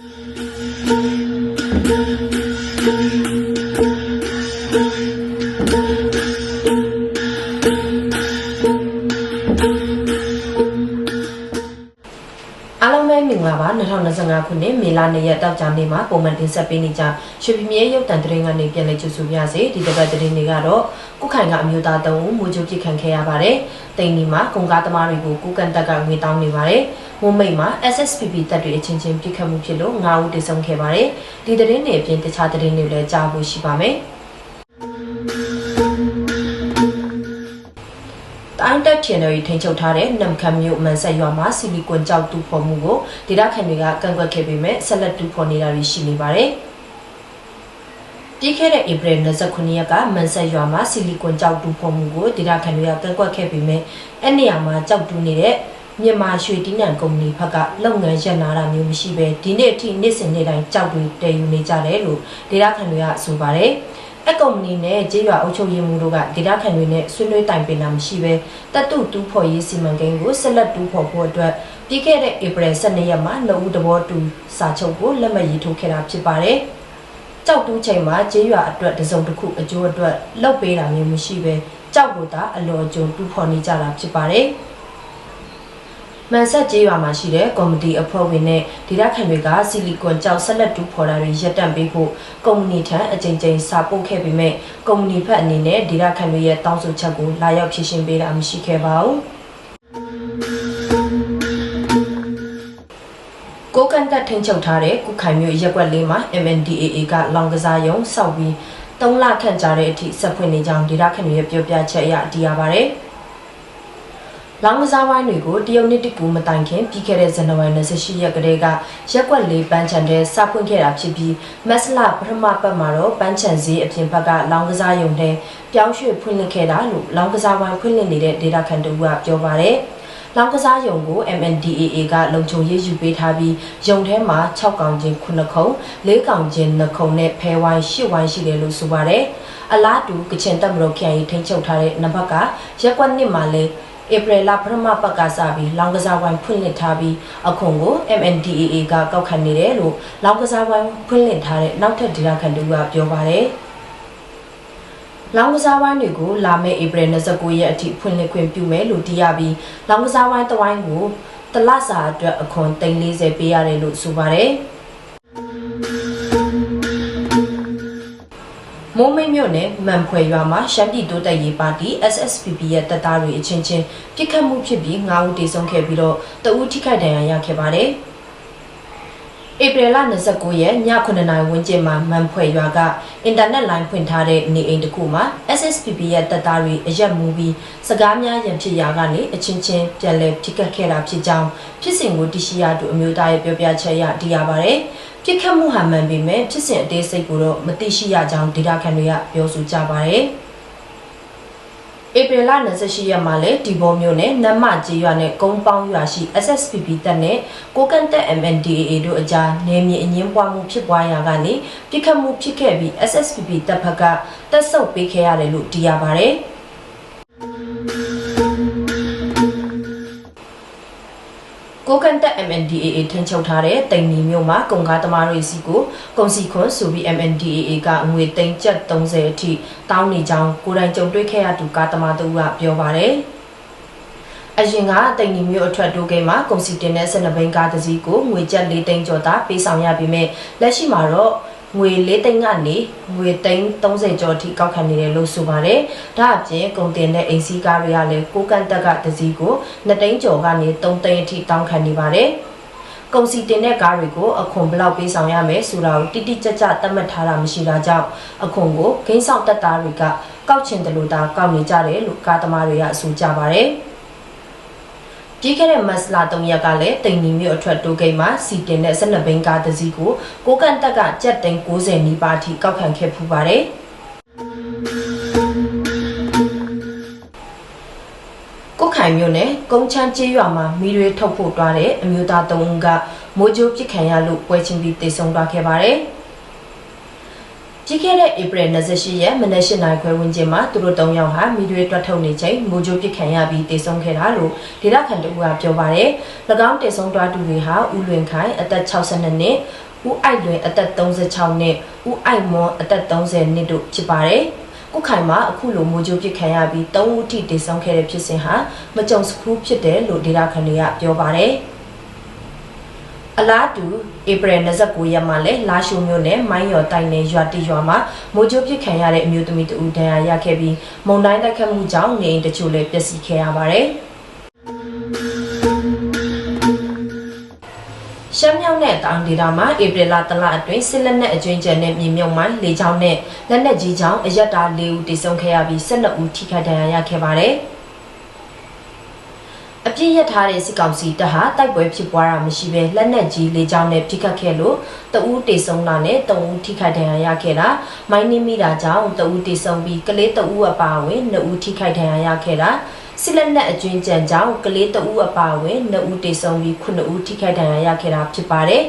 အား လုံးပဲမင်္ဂလာပါ2025ခုနှစ်မေလ2ရက်တောက်ကြနေ့မှာပုံမှန်တင်ဆက်ပေးနေကြရွှေပြည်မြေရုပ်တံသတင်းကနေပြန်လည်ကြိုဆိုပါရစေဒီတစ်ပတ်သတင်းတွေကတော့ကုခိုင်ကအမျိုးသားသုံးဦးမူကြိုပြစ်ခံခဲ့ရပါတယ်တိန်နီမှာကုန်ကားသမားတွေကိုကုကန်တက်ကငွေတောင်းနေပါတယ်မုံမိတ်မှာ SSPP တပ်တွေအချင်းချင်းပြစ်ခတ်မှုဖြစ်လို့9ဦးတည်ဆုံခဲ့ပါတယ်ဒီသတင်းတွေအပြင်တခြားသတင်းတွေလည်းကြားဖို့ရှိပါမယ် တိုင်းတက် channel ထိန်းချုပ်ထားတဲ့နမ်ခမ်မြို့မန်ဆက်ရွာမှာဆီလီကွန်ကြောက်တူဖော်မှုကိုဒေတာခန်တွေကကန့်ကွက်ခဲ့ပေမဲ့ဆက်လက်တူဖော်နေတာတွေရှိနေပါတယ်။ပြီးခဲ့တဲ့ဧပြီ29ရက်ကမန်ဆက်ရွာမှာဆီလီကွန်ကြောက်တူဖော်မှုကိုဒေတာခန်တွေကကန့်ကွက်ခဲ့ပေမဲ့အဲ့နေရာမှာကြောက်တူနေတဲ့မြန်မာရွှေတီးနံကုမ္ပဏီဘက်ကလုပ်ငန်းရပ်နာတာမျိုးမရှိပဲဒီနေ့အထိနေ့စဉ်နေ့တိုင်းကြောက်တွေတည်ယူနေကြတယ်လို့ဒေတာခန်တွေကဆိုပါတယ်။ အကုမ္ပဏီနဲ့ကြေးရွာအုပ်ချုပ်ရေးမှူးတို့ကဒေတာခန်တွေနဲ့ဆွေးနွေးတိုင်ပင်တာမရှိပဲတပ်တုတူးဖော်ရေးစီမံကိန်းကိုဆက်လက်တူးဖော်ဖို့အတွက်ပြီးခဲ့တဲ့ဧပြီ12ရက်မှာနှုတ်ဦးတဘောတူစာချုပ်ကိုလက်မှတ်ရေးထိုးခဲ့တာဖြစ်ပါတယ်။ကြောက်တူးချိန်မှာကြေးရွာအတွက်တစုံတစ်ခုအကျိုးအတွက်လောက်ပေးတာမျိုးမရှိပဲကြောက်ကိုသာအလော်အကျုံတူးဖော်နေကြတာဖြစ်ပါတယ်။ မန်ဆက်ကျေးရွာမှာရှိတဲ့ကော်မတီအဖွဲ့ဝင်နဲ့ဒေသခံတွေကဆီလီကွန်ကြောက်ဆက်လက်တူဖော်တာတွေရပ်တန့်ပေးဖို့ကုမ္ပဏီထံအကြိမ်ကြိမ်စာပို့ခဲ့ပေမဲ့ကုမ္ပဏီဘက်အနေနဲ့ဒေသခံတွေရဲ့တောင်းဆိုချက်ကိုလာရောက်ဖြေရှင်းပေးတာမရှိခဲ့ပါဘူးကိုကန်တက်ထင်းချုပ်ထားတဲ့ကုခိုင်မြို့ရက်ွက်လေးမှာ MNDAA ကလောင်ကစားရုံစောက်ပြီး3လခန့်ကြာတဲ့အထိဆက်ဖွင့်နေကြောင်းဒေသခံတွေရဲ့ပြောပြချက်အရသိရပါဗျ။ လောင်ကစားဝိုင်းတွေကိုတရုတ်နှစ်တကူမတိုင်ခင်ပြီးခဲ့တဲ့ဇန်နဝါရီ28ရက်ကတည်းကရက်ွက်လေးပန်းချန်တဲ့စဖွင့်ခဲ့တာဖြစ်ပြီးမက်စလာပထမပတ်မှာတော့ပန်းချန်ဈေးအပြင်ဘက်ကလောင်ကစားရုံတဲ့ပြောင်းရွှေ့ဖွင့်လှစ်ခဲ့တာလို့လောင်ကစားဝိုင်းဖွင့်လှစ်နေတဲ့ဒေတာခန်တူကပြောပါတယ်။လောင်ကစားရုံကို MNDAA ကလုံခြုံရေးယူပေးထားပြီးရုံထဲမှာ6កောင်ချင်း9ခု4កောင်ချင်း2ခုနဲ့ဖဲဝိုင်း10ဝိုင်းရှိတယ်လို့ဆိုပါတယ်။အလားတူကချင်တပ်မတော်ခရိုင်ထိန်းချုပ်ထားတဲ့နံပါတ်ကရက်ကွက်နှစ်မှာလဲ ဧပြီလပထမပတ်ကစပြီးလောင်ကစားဝိုင်းဖွင့်လှစ်ထားပြီးအခုကို MNDAA ကကောက်ခံနေတယ်လို့လောင်ကစားဝိုင်းဖွင့်လှစ်ထားတဲ့နောက်ထပ်ဒေသခံတူကပြောပါတယ်။လောင်ကစားဝိုင်းတွေကိုလာမယ့်ဧပြီ29ရက်အထိဖွင့်လှစ်ခွင့်ပြုမယ်လို့သိရပြီးလောင်ကစားဝိုင်းတဝိုင်းကိုတလစာအတွက်အခွန်340ပေးရတယ်လို့ဆိုပါတယ်။ မိုးမိတ်မြို့နယ်မန်ဖွယ်ရွာမှာရှမ်းပြည်တိုးတက်ရေးပါတီ SSPP ရဲ့တပ်သားတွေအချင်းချင်းပြစ်ခတ်မှုဖြစ်ပြီး9ဦးတေဆုံးခဲ့ပြီးတော့တဦးထိခိုက်ဒဏ်ရာရခဲ့ပါတယ်။ဧပြီလ29ရက်ည9:00နာရီဝန်းကျင်မှာမန်ဖွယ်ရွာကအင်တာနက်လိုင်းဖွင့်ထားတဲ့နေအိမ်တစ်ခုမှာ SSPP ရဲ့တပ်သားတွေအရက်မူပြီးစကားများရန်ဖြစ်ရာကနေအချင်းချင်းပြန်လည်ပြစ်ခတ်ခဲ့တာဖြစ်ကြောင်းဖြစ်စဉ်ကိုတရှိရသူအမျိုးသားရဲ့ပြောပြချက်အရသိရပါတယ်။ ပြစ်ခတ်မှုဟာမှန်ပေမဲ့ဖြစ်စဉ်အသေးစိတ်ကိုတော့မသိရှိရကြောင်းဒေတာခန်တွေကပြောဆိုကြပါတယ်။ဧပြီလ28ရက်မှာလဲဒီဘောမျိုးနဲ့နမကြီးရွာနဲ့ကုန်းပေါင်းရွာရှိ SSPP တပ်နဲ့ကိုကန်တက် MNDAA တို့အကြားနေမြေအငင်းပွားမှုဖြစ်ပွားရာကနေပြစ်ခတ်မှုဖြစ်ခဲ့ပြီး SSPP တပ်ဖက်ကတပ်ဆုပ်ပေးခဲ့ရတယ်လို့သိရပါတယ်။ ကိုကန်တက် MNDAA ထင်ချုပ်ထားတဲ့တိန်နီမြို့မှာကုန်ကားသမားတွေစီကိုကုန်စီခွန်ဆိုပြီး MNDAA ကငွေသိန်းကျပ်30အထိတောင်းနေကြောင်းကိုယ်တိုင်ကြုံတွေ့ခဲ့ရသူကားသမားတို့ကပြောပါတယ်အရင်ကတိန်နီမျိုးအထွက်တိုးကိန်းမှာကုန်စီတင်တဲ့12ဘိန်းကားတစ်စီးကိုငွေကျပ်၄သိန်းကျော်သာပေးဆောင်ရပေမဲ့လက်ရှိမှာတော့ ငွေ၄သိန်းကနေငွေသိန်း30ကျော်ထိကောက်ခံနေတယ်လို့ဆိုပါတယ်။ဒါအပြင်ကုန်တင်တဲ့အိမ်စီးကားတွေကလည်းကိုကန်တက်ကတစည်းကို2သိန်းကျော်ကနေ3သိန်းအထိတောင်းခံနေပါတယ်။ကုန်စီတင်တဲ့ကားတွေကိုအခွန်ဘလောက်ပေးဆောင်ရမယ်ဆိုတာကိုတိတိကျကျသတ်မှတ်ထားတာမရှိတာကြောင့်အခွန်ကိုဂိမ်းဆောင်တက်သားတွေကကောက်ချင်တယ်လို့သာကောက်နေကြတယ်လို့ကားသမားတွေကဆိုကြပါတယ်။ ပြီးခဲ့တဲ့မတ်လ3ရက်ကလည်းတိန်နီမြို့အထွက်တိုးဂိတ်မှာစီတင်တဲ့12ဘိန်းကားတစ်စီးကိုကိုကန်တက်ကကြက်သိန်း90နီးပါးထိကောက်ခံခဲ့ဖူးပါတယ်ကိုခိုင်မြို့နယ်ကုန်းချမ်းကျေးရွာမှာမီးတွေထုတ်ဖို့တွားတဲ့အမျိုးသား၃ဦးကမိုးကြိုးပစ်ခံရလို့ပွဲချင်းပြီးတေဆုံးသွားခဲ့ပါတယ်။ ရကြီးခဲ့တဲ့ဧပြီ28ရက်မနက်၈နာရီခွဲဝန်းကျင်မှာသူတို့၃ယောက်ဟာမိတွေတွတ်ထုတ်နေချိန်မိုးကြိုးပစ်ခံရပြီးတေဆုံးခဲ့တာလို့ဒေသခံတို့ကပြောပါတယ်။၎င်းတေဆုံးတွားသူတွေဟာဦးလွင်ခိုင်အသက်62နှစ်ဦးအိုက်လွင်အသက်36နှစ်ဦးအိုက်မွန်အသက်30နှစ်တို့ဖြစ်ပါတယ်။ကုခိုင်မှာအခုလိုမိုးကြိုးပစ်ခံရပြီး၃ဦးထိတေဆုံးခဲ့တဲ့ဖြစ်စဉ်ဟာမကြုံစဖူးဖြစ်တယ်လို့ဒေသခံတွေကပြောပါတယ်။ အလားတူဧပြီ29ရက်မှာလဲလာရှိုမြို့နယ်မိုင်းရော်တိုင်နယ်ရွာတီရွာမှာမိုးကြိုးပစ်ခံရတဲ့အမျိုးသမီးတဦးဒဏ်ရာရခဲ့ပြီးမုံတိုင်းတိုက်ခတ်မှုကြောင့်နေအိမ်တချို့လည်းပျက်စီးခဲ့ရပါတယ်။ရှမ်းမြောက်နဲ့တောင်ဒေသမှာဧပြီလတလအတွင်းစစ်လက်နက်အကျွင်းကျန်တဲ့မြေမြုပ်မိုင်းလေချောင်းနဲ့လက်နက်ကြီးချောင်းအရက်တာ၄ဦးတိစုံခဲ့ရပြီး12ဦးထိခိုက်ဒဏ်ရာရခဲ့ပါတယ်။ အပြည့်ရထားတဲ့စစ်ကောင်စီတပ်ဟာတိုက်ပွဲဖြစ်ပွားတာမရှိဘဲလက်နက်ကြီးလေကြောင်းနဲ့ဖိခတ်ခဲ့လို့တအူးတေဆုံးတာနဲ့တအူးထိခိုက်ဒဏ်ရာရခဲ့တာမိုင်းနှိမိတာကြောင့်တအူးတေဆုံးပြီးကလေးတအူးအပါအဝင်နှစ်ဦးထိခိုက်ဒဏ်ရာရခဲ့တာစစ်လက်နက်အကျွင်းကြံကြောင့်ကလေးတအူးအပါအဝင်နှစ်ဦးတေဆုံးပြီးခုနှစ်ဦးထိခိုက်ဒဏ်ရာရခဲ့တာဖြစ်ပါတယ်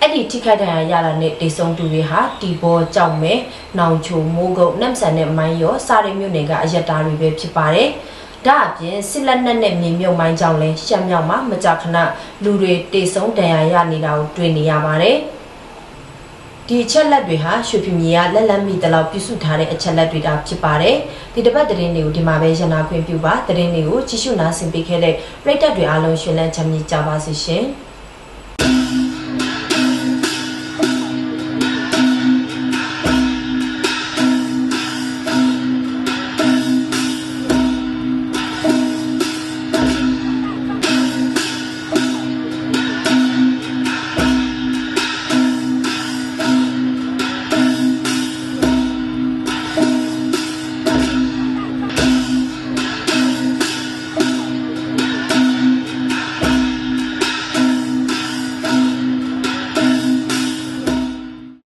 အဲ့ဒီထိခိုက်ဒဏ်ရာရတာနဲ့တေဆုံးသူတွေဟာတီဘောကြောက်မဲနောင်ချိုမိုးကုတ်နမ်ဆန်နဲ့မိုင်းရောစားရမြို့နယ်ကအရက်သားတွေပဲဖြစ်ပါတယ် ဒါအပြင်စစ်လက်နက်နဲ့မြေမြုပ်မိုင်းကြောင့်လဲရှမ်းမြောက်မှာမကြာခဏလူတွေတေဆုံးဒဏ်ရာရနေတာကိုတွေ့နေရပါတယ်။ဒီအချက်လက်တွေဟာရွှေပြမြေကလက်လက်မိတလောက်ပြုစုထားတဲ့အချက်လက်တွေတာဖြစ်ပါတယ်။ဒီတစ်ပတ်သတင်းတွေကိုဒီမှာပဲရနာခွင့်ပြုပါသတင်းတွေကိုကြည့်ရှုနားဆင်ပေးခဲ့တဲ့ပရိသတ်တွေအားလုံးရှင်လန်းချမ်းမြေ့ကြပါစေရှင်။